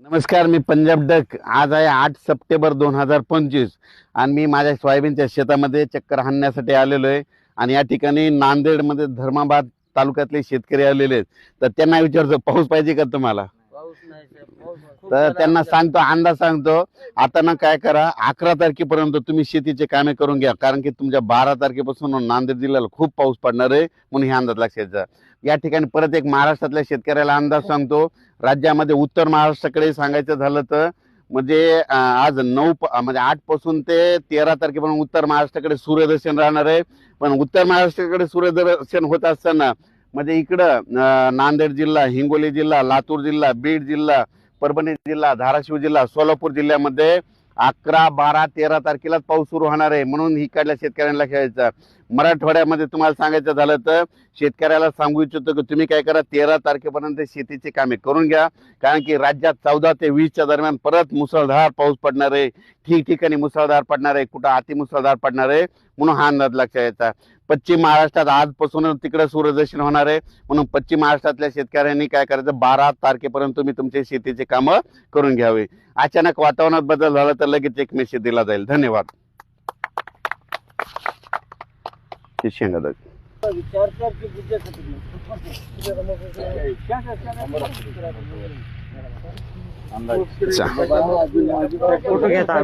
नमस्कार मी पंजाब डक. आज आहे आठ सप्टेंबर दोन हजार पंचवीस आणि मी माझ्या सोयाबीनच्या शेतामध्ये चक्कर हाणण्यासाठी आलेलो आहे. आणि या ठिकाणी नांदेडमध्ये धर्माबाद तालुक्यातले शेतकरी आलेले आहेत. तर त्यांना विचारतो पाऊस पाहिजे का तुम्हाला पाऊस नाही साहेब, पाऊस खूप तर त्यांना सांगतो अंदाज सांगतो आता ना काय करा अकरा तारखेपर्यंत तुम्ही शेतीचे कामे करून घ्या कारण की तुमच्या बारा तारखेपासून नांदेड जिल्ह्याला खूप पाऊस पडणार आहे म्हणून हे अंदाज लक्षात घ्या या ठिकाणी परत एक महाराष्ट्रातल्या शेतकऱ्याला अंदाज सांगतो राज्यामध्ये उत्तर महाराष्ट्राकडे सांगायचं झालं तर म्हणजे आज नऊ म्हणजे आठपासून ते तेरा तारखेपर्यंत उत्तर महाराष्ट्राकडे सूर्यदर्शन राहणार आहे. पण उत्तर महाराष्ट्राकडे सूर्यदर्शन होत असताना म्हणजे इकडं नांदेड जिल्हा हिंगोली जिल्हा लातूर जिल्हा बीड जिल्हा परभणी जिल्हा धाराशिव जिल्हा सोलापूर जिल्ह्यामध्ये अकरा बारा तेरा तारखेलाच पाऊस सुरू होणार आहे. म्हणून इकडल्या शेतकऱ्यांना खेळायचं. मराठवाड्यामध्ये तुम्हाला सांगायचं झालं तर शेतकऱ्याला सांगू इच्छितो की तुम्ही काय करा तेरा तारखेपर्यंत शेतीची कामे करून घ्या. कारण की राज्यात चौदा ते वीसच्या दरम्यान परत मुसळधार पाऊस पडणार आहे. ठिकठिकाणी मुसळधार पडणार आहे. कुठं अतिमुसळधार पडणार आहे म्हणून हा अंदाज लक्षात यायचा. पश्चिम महाराष्ट्रात आजपासूनच तिकडे सूर्यदर्शन होणार आहे. म्हणून पश्चिम महाराष्ट्रातल्या शेतकऱ्यांनी काय करायचं? बारा तारखेपर्यंत तुम्ही तुमचे शेतीचे कामं करून घ्यावे. अचानक वातावरणात बदल झाला तर लगेच एक मेसेज दिला जाईल. धन्यवाद. हे शेंगा. अच्छा. फोटो घेता